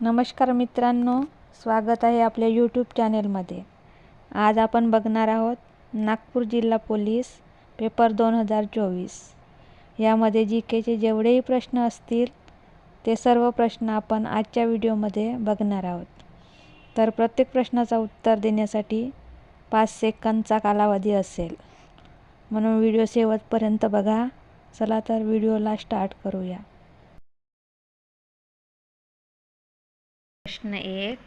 नमस्कार मित्रांनो स्वागत आहे आपल्या यूट्यूब चॅनेलमध्ये आज आपण बघणार आहोत नागपूर जिल्हा पोलीस पेपर दोन हजार चोवीस. यामध्ये जी केचे जेवढेही प्रश्न असतील ते सर्व प्रश्न आपण आजच्या व्हिडिओमध्ये बघणार आहोत. तर प्रत्येक प्रश्नाचा उत्तर देण्यासाठी पाच सेकंदचा कालावधी असेल. म्हणून व्हिडिओ शेवटपर्यंत बघा. चला तर व्हिडिओला स्टार्ट करूया. प्रश्न एक.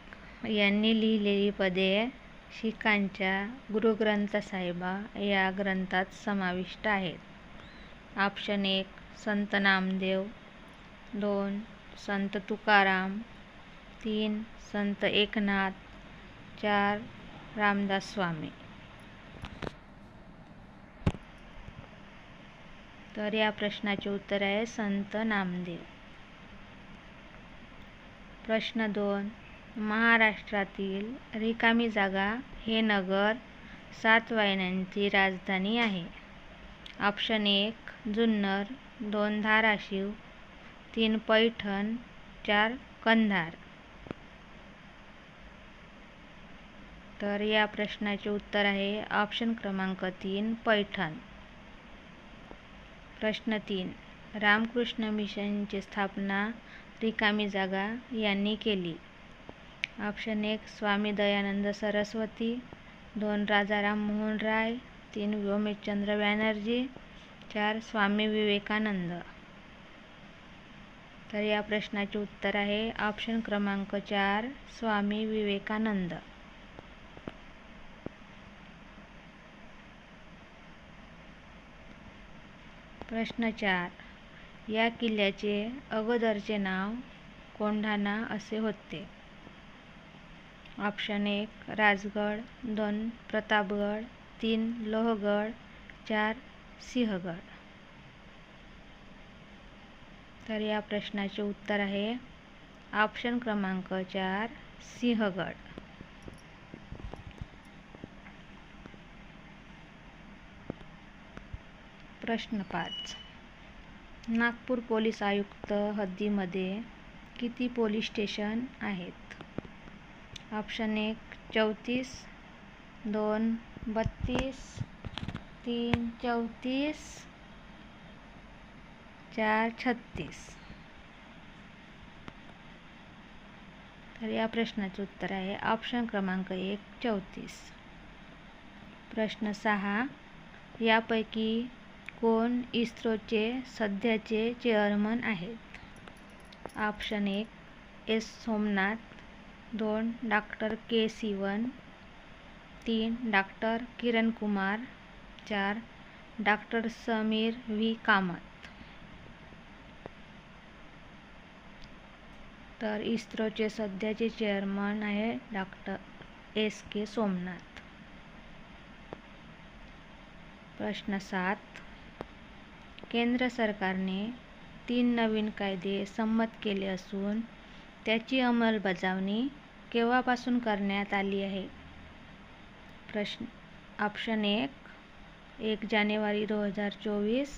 यांनी लिहिलेली पदे शिखांच्या गुरुग्रंथ साहिबा या ग्रंथात समाविष्ट आहेत. ऑप्शन एक संत नामदेव. दोन संत तुकाराम. तीन संत एकनाथ. चार रामदास स्वामी. तर या प्रश्नाचे उत्तर आहे संत नामदेव. प्रश्न दोन. महाराष्ट्रातील रिकामी जागा हे नगर सात वाहिन्यांची राजधानी आहे. ऑप्शन एक जुन्नर दोन धाराशिव तीन पैठण चार कंधार. तर या प्रश्नाचे उत्तर आहे ऑप्शन क्रमांक तीन पैठण. प्रश्न तीन रामकृष्ण मिशनची स्थापना रिकामी जागा यांनी केली. ऑप्शन एक स्वामी दयानंद सरस्वती दोन राजाराम मोहन राय तीन व्योमेशचंद्र बॅनर्जी चार स्वामी विवेकानंद. तर या प्रश्नाचे उत्तर आहे ऑप्शन क्रमांक चार स्वामी विवेकानंद. प्रश्न चार या किल्ल्याचे अगोदरचे नाव कोंढाणा असे होते. ऑप्शन एक राजगड दोन प्रतापगड तीन लोहगड चार सिंहगड. तर या प्रश्नाचे उत्तर आहे ऑप्शन क्रमांक चार सिंहगड. प्रश्न पाच. नागपूर पोलीस आयुक्त हद्दीमध्ये किती पोलीस स्टेशन आहेत? ऑप्शन एक चौतीस दोन बत्तीस तीन चौतीस चार छत्तीस. तर या प्रश्नाचे उत्तर आहे ऑप्शन क्रमांक एक चौतीस. प्रश्न सहा यापैकी कोण इस्रोचे सध्याचे चेअरमन आहेत? ऑप्शन एक एस. सोमनाथ दोन डॉक्टर के. सिवन तीन डॉक्टर किरण कुमार चार डॉक्टर समीर व्ही. कामत. तर इस्रोचे सध्याचे चेअरमन आहे डॉक्टर एस. के. सोमनाथ. प्रश्न सात केंद्र सरकारने तीन नवीन कायदे संमत केले असून त्याची अंमलबजावणी केव्हापासून करण्यात आली आहे? प्रश्न. ऑप्शन एक एक जानेवारी दोन हजार चोवीस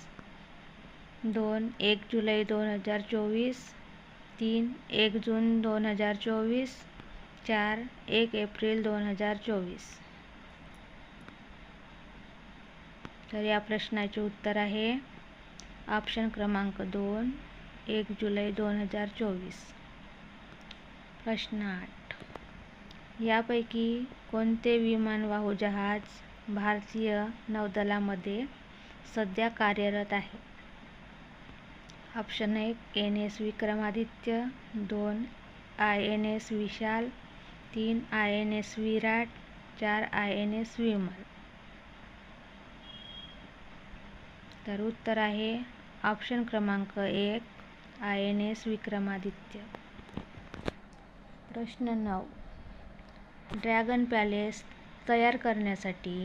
दोन एक जुलै दोन हजार चोवीस तीन एक जून दोन हजार चोवीस चार एक एप्रिल दोन हजार चोवीस. तर या प्रश्नाचे उत्तर आहे ऑप्शन क्रमांक दोन एक जुलै दोन हजार चोवीस. प्रश्न आठ. यापैकी कोणते विमानवाहू जहाज भारतीय नौदलामध्ये सध्या कार्यरत आहे? ऑप्शन एक एन एस विक्रमादित्य दोन आय एन एस विशाल तीन आय एन एस विराट चार आय एन एस विमल. तर उत्तर आहे ऑप्शन क्रमांक एक आय एन एस विक्रमादित्य. प्रश्न नऊ. ड्रॅगन पॅलेस तयार करण्यासाठी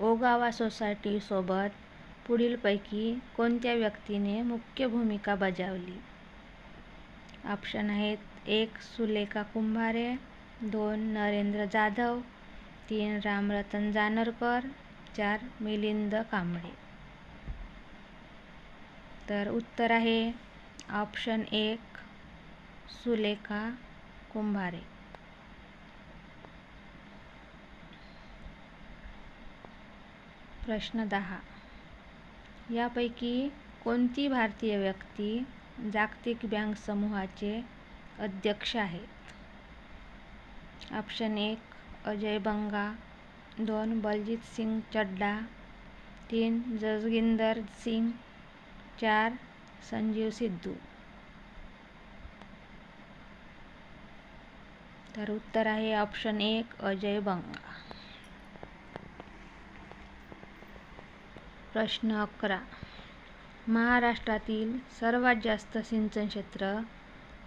ओगावा सोसायटीसोबत पुढीलपैकी कोणत्या व्यक्तीने मुख्य भूमिका बजावली? ऑप्शन आहेत एक सुलेखा कुंभारे दोन नरेंद्र जाधव तीन रामरतन जानरकर चार मिलिंद कांबळे. तर उत्तर आहे ऑप्शन एक सुलेखा कुंभारे. प्रश्न दहा. यापैकी कोणती भारतीय व्यक्ती जागतिक बँक समूहाचे अध्यक्ष आहेत ऑप्शन एक अजय बंगा. दोन बलजीत सिंग चड्डा तीन जसगिंदर सिंग. चार संजीव सिद्धू. तर उत्तर आहे ऑप्शन एक अजय बंगा. प्रश्न अकरा. महाराष्ट्रातील सर्वात जास्त सिंचन क्षेत्र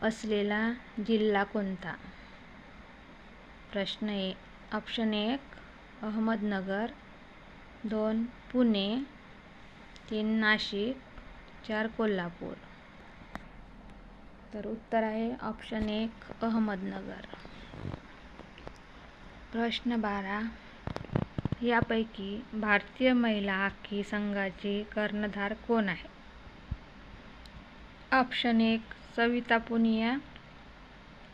असलेला जिल्हा कोणता? प्रश्न ए ऑप्शन एक अहमदनगर. दोन पुणे. तीन नाशिक. चार कोल्हापूर. तर उत्तर आहे ऑप्शन एक अहमदनगर. प्रश्न बारा यापैकी भारतीय महिला हॉकी संघाचे कर्णधार कोण आहे? ऑप्शन एक सविता पुनिया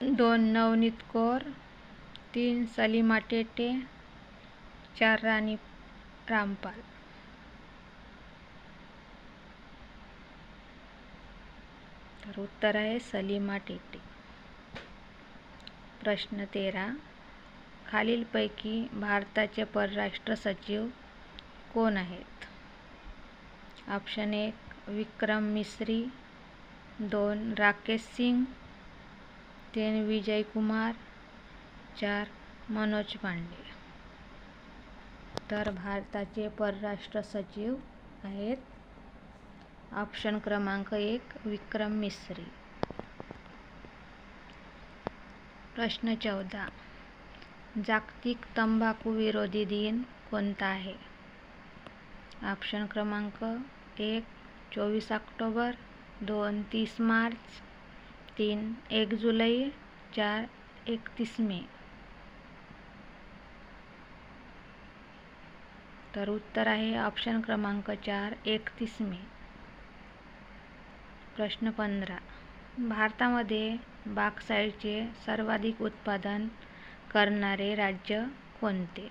दोन नवनीत कौर तीन सलीमा टेटे चार राणी रामपाल. तर उत्तर आहे सलीमा टेटे. प्रश्न तेरा. खालीलपैकी भारताचे परराष्ट्र सचिव कोण आहेत? ऑप्शन एक विक्रम मिस्री. दोन राकेश सिंग. तीन विजय कुमार. चार मनोज पांडे. तर भारताचे परराष्ट्र सचिव आहेत ऑप्शन क्रमांक एक विक्रम मिस्री. प्रश्न चौदा. जागतिक तंबाखू विरोधी दिन कोणता आहे? ऑप्शन क्रमांक एक चोवीस ऑक्टोबर दोन तीस मार्च तीन एक जुलै चार एकतीस मे. तर उत्तर आहे ऑप्शन क्रमांक चार एकतीस मे. प्रश्न पंधरा. भारतामध्ये बाक्साईटचे सर्वाधिक उत्पादन करणारे राज्य कोणते?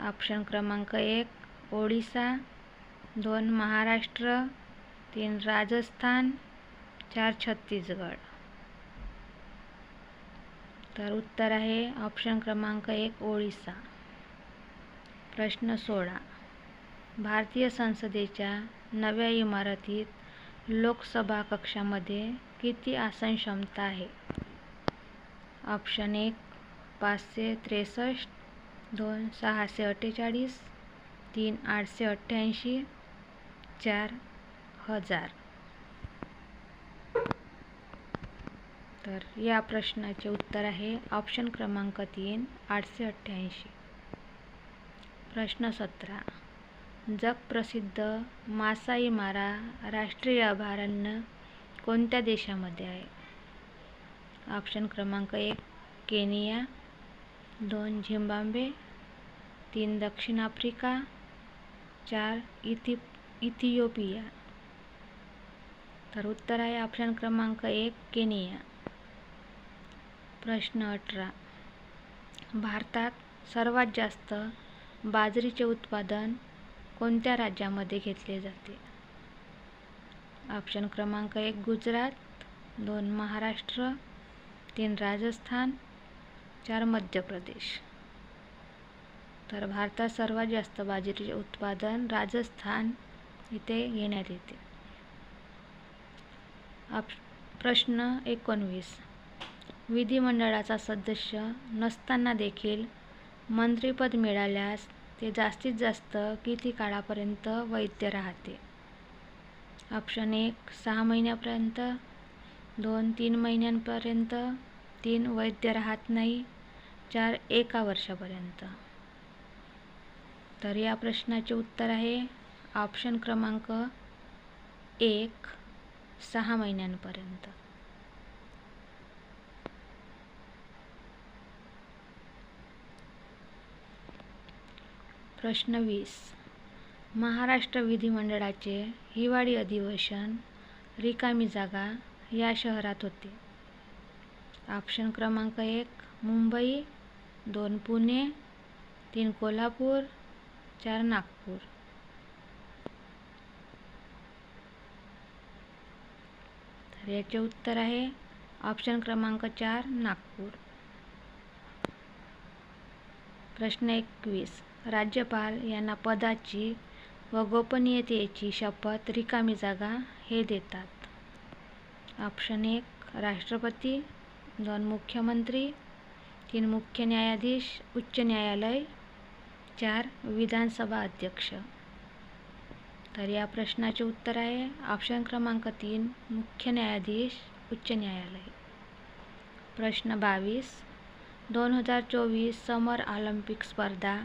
ऑप्शन क्रमांक एक ओडिसा दोन महाराष्ट्र तीन राजस्थान चार छत्तीसगड. तर उत्तर आहे ऑप्शन क्रमांक एक ओडिसा. प्रश्न सोळा. भारतीय संसदेच्या नव्या इमारतीत लोकसभा कक्षामध्ये किती आसन क्षमता आहे? ऑप्शन एक पाचशे त्रेसष्ट दोन सहाशे अठ्ठेचाळीस तीन आठशे अठ्ठ्याऐंशी चार हजार. तर या प्रश्नाचे उत्तर आहे ऑप्शन क्रमांक तीन आठशे अठ्ठ्याऐंशी. प्रश्न सतरा जगप्रसिद्ध मासाई मारा राष्ट्रीय अभयारण्य कोणत्या देशामध्ये आहे? ऑप्शन क्रमांक एक केनिया दोन झिम्बाब्वे तीन दक्षिण आफ्रिका चार इथि इथिओपिया. तर उत्तर आहे ऑप्शन क्रमांक एक केनिया. प्रश्न अठरा. भारतात सर्वात जास्त बाजरीचे उत्पादन कोणत्या राज्यामध्ये घेतले जाते? ऑप्शन क्रमांक एक गुजरात दोन महाराष्ट्र तीन राजस्थान चार मध्य प्रदेश. तर भारतात सर्वात जास्त बाजरीचे उत्पादन राजस्थान इथे घेण्यात येते. आप प्रश्न एकोणवीस. विधिमंडळाचा सदस्य नसताना देखील मंत्रिपद मिळाल्यास ते जास्तीत जास्त किती काळापर्यंत वैध राहते? ऑप्शन एक सहा महिन्यापर्यंत दोन तीन महिन्यांपर्यंत तीन वैध राहत नाही चार एका वर्षापर्यंत. तर या प्रश्नाचे उत्तर आहे ऑप्शन क्रमांक एक सहा महिन्यांपर्यंत. प्रश्न वीस. महाराष्ट्र विधिमंडळाचे हिवाळी अधिवेशन रिकामी जागा या शहरात होते. ऑप्शन क्रमांक एक मुंबई दोन पुणे तीन कोल्हापूर चार नागपूर. तर याचे उत्तर आहे ऑप्शन क्रमांक चार नागपूर. प्रश्न एकवीस. राज्यपाल यांना पदाची व गोपनीयतेची शपथ रिकामी जागा हे देतात. ऑप्शन एक राष्ट्रपती दोन मुख्यमंत्री तीन मुख्य न्यायाधीश उच्च न्यायालय चार विधानसभा अध्यक्ष. तर या प्रश्नाचे उत्तर आहे ऑप्शन क्रमांक तीन मुख्य न्यायाधीश उच्च न्यायालय. प्रश्न बावीस दोन हजार चोवीस समर ऑलिम्पिक स्पर्धा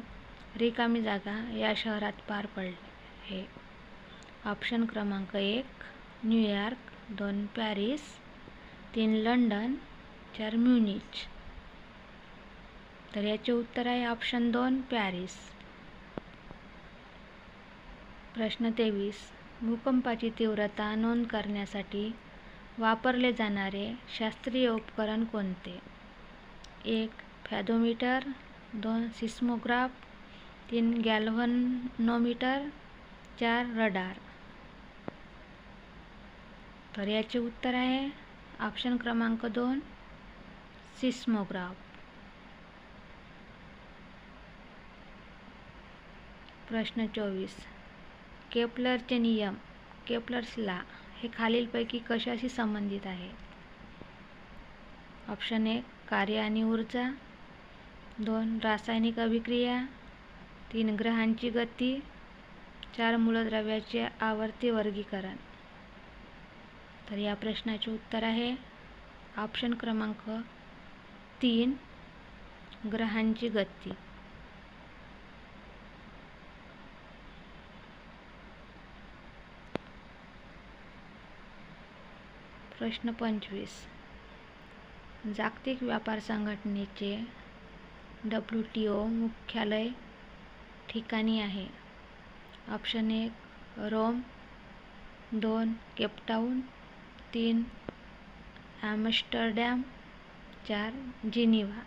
रिकामी जागा या शहरात पार पडले. ऑप्शन क्रमांक एक न्यूयॉर्क दोन पॅरिस तीन लंडन चार म्युनिच तर याचे उत्तर आहे ऑप्शन दोन पॅरिस प्रश्न तेवीस भूकंपाची तीव्रता नोंद करण्यासाठी वापरले जाणारे शास्त्रीय उपकरण कोणते? एक फॅदोमीटर दोन सिस्मोग्राफ तीन गॅल्व्हनोमीटर चार रडार. तर याचे उत्तर आहे ऑप्शन क्रमांक दोन सिस्मोग्राफ. प्रश्न चोवीस. केपलरचे नियम केपलर्स ला हे खालीलपैकी कशाशी संबंधित आहे? ऑप्शन एक कार्य आणि ऊर्जा. दोन रासायनिक अभिक्रिया. तीन ग्रहांची गती चार मूलद्रव्याचे आवर्ती वर्गीकरण. तर या प्रश्नाचे उत्तर आहे ऑप्शन क्रमांक तीन ग्रहांची गती. प्रश्न पंचवीस. जागतिक व्यापार संघटनेचे डब्ल्यू टी ओ मुख्यालय ठिकाणी आहे. ऑप्शन एक रोम. दोन केपटाऊन तीन ॲम्स्टरडॅम. चार जिनिव्हा.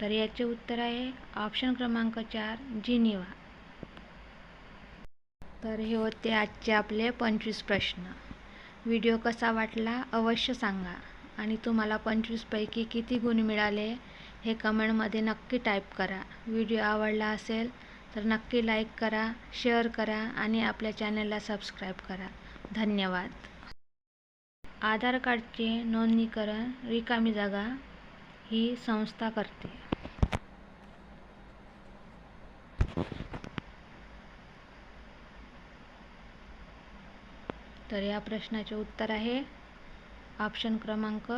तर याचे उत्तर आहे ऑप्शन क्रमांक चार जिनिव्हा. तर हे होते आजचे आपले पंचवीस प्रश्न. व्हिडिओ कसा वाटला अवश्य सांगा आणि तुम्हाला पंचवीसपैकी किती गुण मिळाले हे कमेंटमध्ये नक्की टाईप करा. व्हिडिओ आवडला असेल तर नक्की लाईक करा शेअर करा आणि आपल्या चॅनलला सबस्क्राईब करा. धन्यवाद. आधार कार्डचे नोंदणीकरण रिकामी जागा ही संस्था करते. तर या प्रश्नाचे उत्तर आहे. ऑप्शन क्रमांक